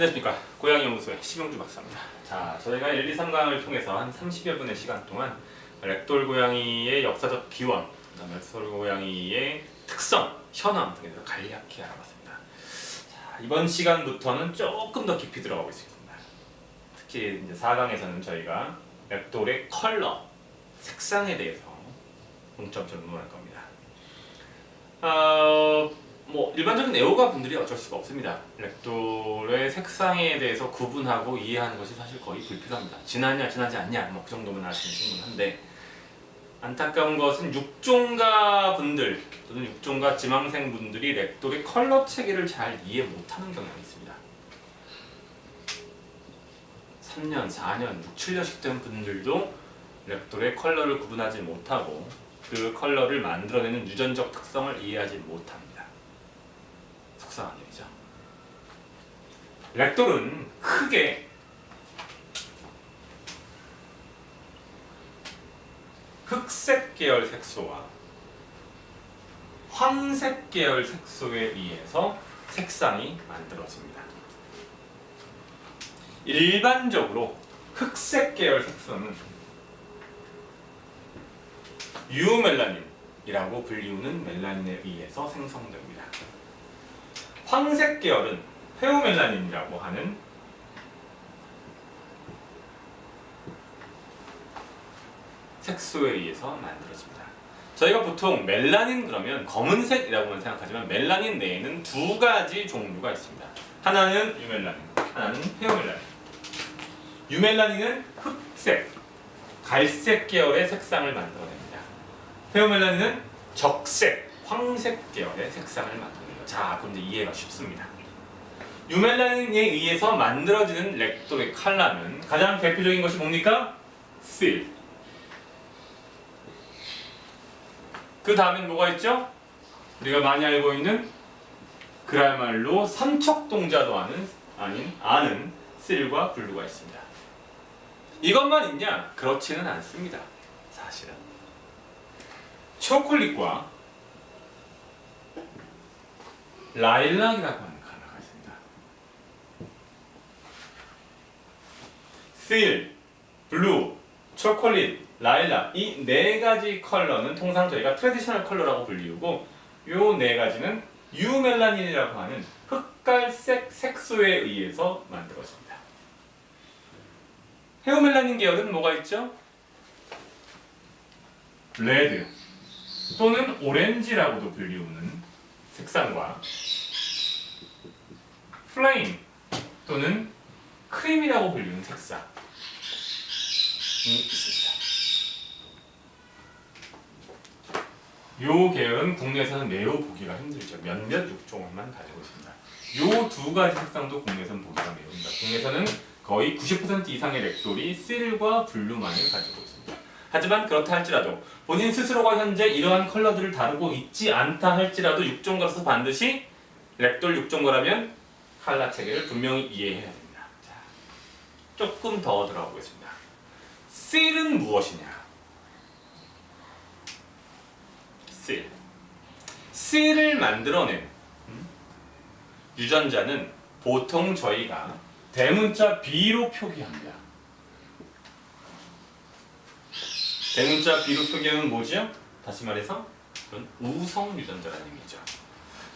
안녕하십니까 고양이 연구소의 심영주 박사입니다. 자 저희가 1, 2, 3강을 통해서 한 30여 분의 시간 동안 렉돌 고양이의 역사적 기원, 그다음에 렉돌 고양이의 특성, 현황 등에 대해서 간략히 알아봤습니다. 자 이번 시간부터는 조금 더 깊이 들어가 보겠습니다. 특히 이제 4강에서는 저희가 렉돌의 컬러, 색상에 대해서 공점적으로 논할 겁니다. 어, 뭐 일반적인 애호가 분들이 어쩔 수가 없습니다. 렉돌의 색상에 대해서 구분하고 이해하는 것이 사실 거의 불필요합니다. 진하냐 진하지 않냐 뭐 그 정도만 아시면 충분한데 안타까운 것은 육종가 분들 또는 육종가 지망생 분들이 렉돌의 컬러 체계를 잘 이해 못하는 경향이 있습니다. 3년, 4년, 6, 7년씩 된 분들도 렉돌의 컬러를 구분하지 못하고 그 컬러를 만들어내는 유전적 특성을 이해하지 못합니다. 속상한 일이죠. 렉돌은 크게 흑색 계열 색소와 황색 계열 색소에 의해서 색상이 만들어집니다. 일반적으로 흑색 계열 색소는 유멜라닌이라고 불리우는 멜라닌에 의해서 생성됩니다. 황색 계열은 페오멜라닌이라고 하는 색소에 의해서 만들어집니다. 저희가 보통 멜라닌 그러면 검은색이라고만 생각하지만 멜라닌 내에는 두 가지 종류가 있습니다. 하나는 유멜라닌, 하나는 페오멜라닌. 유멜라닌은 흑색, 갈색 계열의 색상을 만들어냅니다. 페오멜라닌은 적색, 황색 계열의 색상을 만듭니다. 자, 그럼 이제 이해가 쉽습니다. 유멜라닌에 의해서 만들어지는 렉돌의 칼라는 가장 대표적인 것이 뭡니까? 실. 그 다음엔 뭐가 있죠? 우리가 많이 알고 있는 그야말로 삼척동자도 아는 아닌 아는 실과 블루가 있습니다. 이것만 있냐? 그렇지는 않습니다. 사실은 초콜릿과 라일락이라고 하는 컬러가 있습니다. 실, 블루, 초콜릿, 라일락 이 네 가지 컬러는 통상 저희가 트레디셔널 컬러라고 불리우고 요 네 가지는 유멜라닌이라고 하는 흑갈색 색소에 의해서 만들어집니다. 헤오멜라닌 계열은 뭐가 있죠? 레드 또는 오렌지라고도 불리우는 색상과 플레임 또는 크림이라고 불리는 색상이 있습니다. 요 계열은 국내에서는 매우 보기가 힘들죠. 몇몇 육종만 가지고 있습니다. 요 두 가지 색상도 국내에서는 보기가 매우 힘들다. 국내에서는 거의 90% 이상의 렉돌이 실과 블루만을 가지고 있습니다. 하지만 그렇다 할지라도 본인 스스로가 현재 이러한 컬러들을 다루고 있지 않다 할지라도 육종가로서 반드시 렉돌 육종가라면 칼라 체계를 분명히 이해해야 됩니다. 자, 조금 더 들어가 보겠습니다. 실은 무엇이냐? 실. 실을 만들어낸 음? 유전자는 보통 저희가 대문자 B로 표기합니다. 대문자 B로 표기하면 뭐죠? 다시 말해서 그건 우성 유전자라는 의미죠.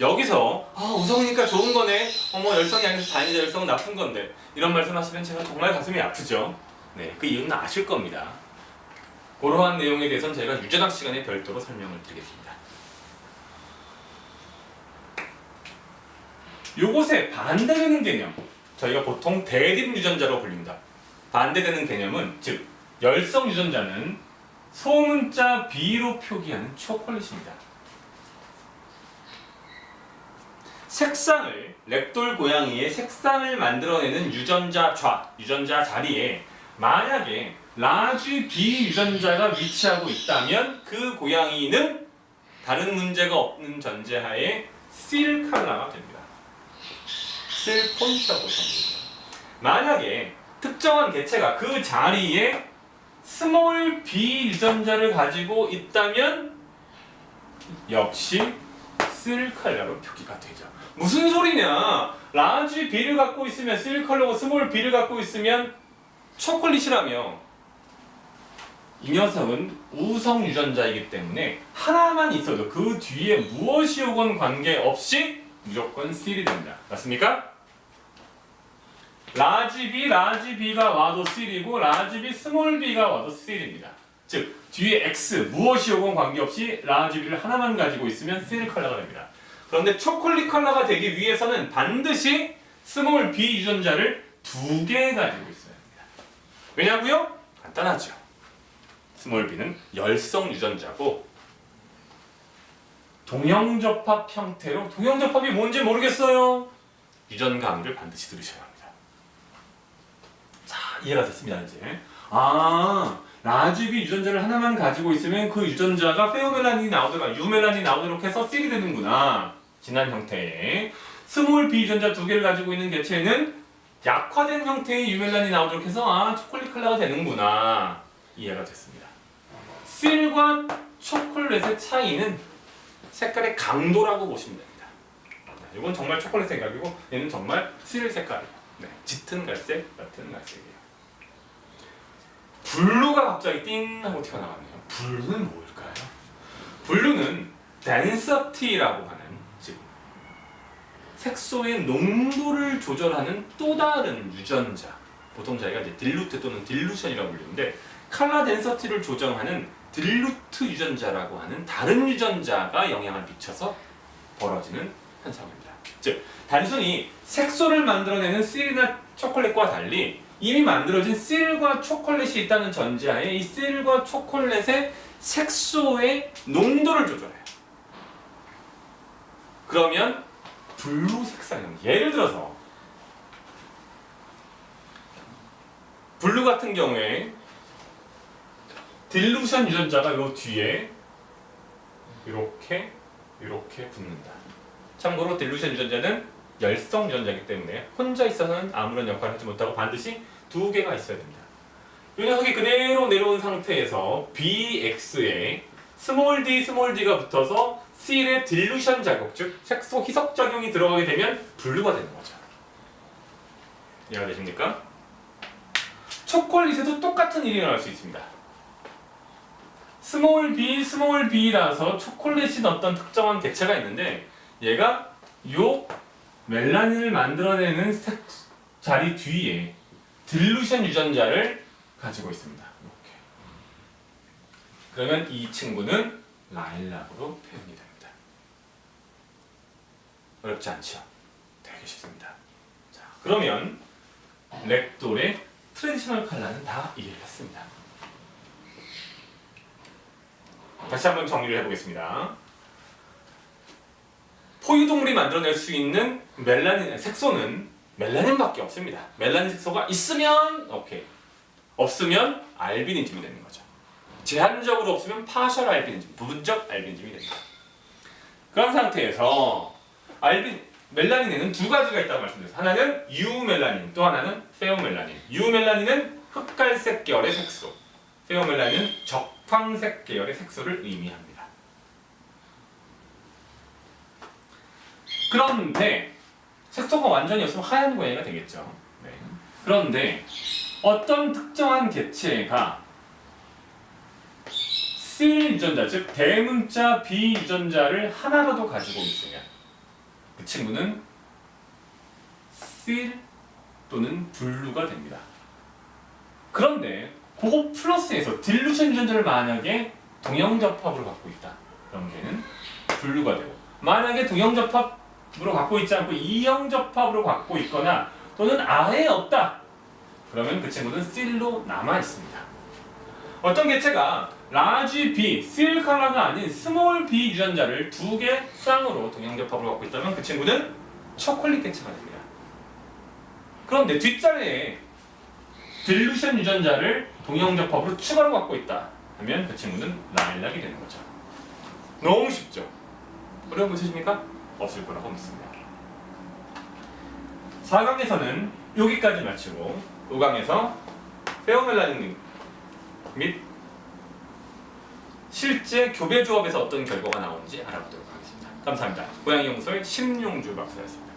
여기서 아 우성이니까 좋은 거네. 어머 열성이 아니라서 다행이다. 열성은 나쁜 건데 이런 말씀하시면 제가 정말 가슴이 아프죠. 네, 그 이유는 아실 겁니다. 그러한 내용에 대해서는 저희가 유전학 시간에 별도로 설명을 드리겠습니다. 요것에 반대되는 개념 저희가 보통 대립 유전자로 불린다. 반대되는 개념은 즉 열성 유전자는 소문자 B로 표기하는 초콜릿입니다. 색상을 렉돌 고양이의 색상을 만들어내는 유전자 좌 유전자 자리에 만약에 라지 B 유전자가 위치하고 있다면 그 고양이는 다른 문제가 없는 전제하에 실 칼라가 됩니다. 실 폰트라고 합니다. 만약에 특정한 개체가 그 자리에 스몰 b 유전자를 가지고 있다면 역시 쓸 컬러로 표기가 되죠. 무슨 소리냐? 라지 B를 갖고 있으면 쓸 컬러고 스몰 B를 갖고 있으면 초콜릿이라며. 이 녀석은 우성 유전자이기 때문에 하나만 있어도 그 뒤에 무엇이 오건 관계없이 무조건 C이 된다. 맞습니까? 라지 B, 라지 B가 와도 C이고 라지 B, 스몰 B가 와도 C입니다. 즉 뒤에 X 무엇이 오건 관계없이 라지 B를 하나만 가지고 있으면 C를 컬러가 됩니다. 그런데 초콜릿 컬러가 되기 위해서는 반드시 스몰 B 유전자를 두 개 가지고 있어야 합니다. 왜냐고요? 간단하죠. 스몰 b는 열성 유전자고 동형접합 형태로 동형접합이 뭔지 모르겠어요. 유전 강의를 반드시 들으셔야 합니다. 자 이해가 됐습니다 이제. 아 라지비 유전자를 하나만 가지고 있으면 그 유전자가 페오멜란이 나오도록 유멜란이 나오도록 해서 씰이 되는구나. 진한 형태의 스몰 B 유전자 두 개를 가지고 있는 개체는 약화된 형태의 유멜란이 나오도록 해서 아 초콜릿 컬러가 되는구나 이해가 됐습니다. 씰과 초콜릿의 차이는 색깔의 강도라고 보시면 됩니다. 네, 이건 정말 초콜릿 색깔이고 얘는 정말 씰 색깔이에요. 네, 짙은 갈색, 같은 갈색이에요. 블루가 갑자기 띵 하고 튀어나왔네요. 블루는 뭘까요? 블루는 덴서티라고 하는 즉 색소의 농도를 조절하는 또 다른 유전자. 보통 저희가 이제 딜루트 또는 딜루션이라고 부르는데 칼라 덴서티를 조정하는 딜루트 유전자라고 하는 다른 유전자가 영향을 미쳐서 벌어지는 현상입니다. 즉 단순히 색소를 만들어내는 씰이나 초콜릿과 달리 이미 만들어진 씰과 초콜릿이 있다는 전제하에 이 씰과 초콜릿의 색소의 농도를 조절해요. 그러면 블루 색상은 예를 들어서 블루 같은 경우에 딜루션 유전자가 요 뒤에 이렇게 이렇게 붙는다. 참고로 딜루션 유전자는 열성 유전자이기 때문에 혼자 있어서는 아무런 역할을 하지 못하고 반드시 두 개가 있어야 됩니다. 이 녀석이 그대로 내려온 상태에서 BX에 스몰 d 스몰 d가 붙어서 C의 딜루션 작용, 즉 색소 희석 작용이 들어가게 되면 블루가 되는 거죠. 이해가 되십니까? 초콜릿에도 똑같은 일이 일어날 수 있습니다. 스몰 b, 스몰 b라서 초콜릿인 어떤 특정한 개체가 있는데 얘가 요 멜라닌을 만들어내는 색 자리 뒤에 딜루션 유전자를 가지고 있습니다. 이렇게. 그러면 이 친구는 라일락으로 표현이 됩니다. 어렵지 않죠? 되게 쉽습니다. 자, 그러면 렉돌의 트레디셔널 컬러는 다 이해를 했습니다. 다시 한번 정리를 해보겠습니다. 포유동물이 만들어낼 수 있는 멜라닌 색소는 멜라닌밖에 없습니다. 멜라닌 색소가 있으면 오케이, 없으면 알비니즘이 되는 거죠. 제한적으로 없으면 파셜 알비니즘, 부분적 알비니즘이 됩니다. 그런 상태에서 알비 멜라닌에는 두 가지가 있다고 말씀드렸어요. 하나는 유멜라닌, 또 하나는 페오멜라닌. 유멜라닌은 흑갈색 계열의 색소, 페오멜라닌은 적황색 계열의 색소를 의미합니다. 그런데 색소가 완전히 없으면 하얀 고양이가 되겠죠. 네. 그런데 어떤 특정한 개체가 C 유전자, 즉 대문자 B 유전자를 하나라도 가지고 있으면 그 친구는 C 또는 블루가 됩니다. 그런데 그거 플러스에서 딜루션 유전자를 만약에 동형접합으로 갖고 있다. 그럼 걔는 블루가 되고 만약에 동형접합 으로 갖고 있지 않고 이형 접합으로 갖고 있거나 또는 아예 없다. 그러면 그 친구는 C로 남아 있습니다. 어떤 개체가 라지 B, C 컬러가 아닌 스몰 B 유전자를 두 개 쌍으로 동형 접합으로 갖고 있다면 그 친구는 초콜릿 개체가 됩니다. 그런데 뒷자리에 딜루션 유전자를 동형 접합으로 추가로 갖고 있다 하면 그 친구는 라일락이 되는 거죠. 너무 쉽죠? 어려운 거 있으십니까? 없을 거라고 믿습니다. 4강에서는 여기까지 마치고 5강에서 페오멜라닌 및 실제 교배 조합에서 어떤 결과가 나오는지 알아보도록 하겠습니다. 감사합니다. 고양이 용소의 심용주 박사였습니다.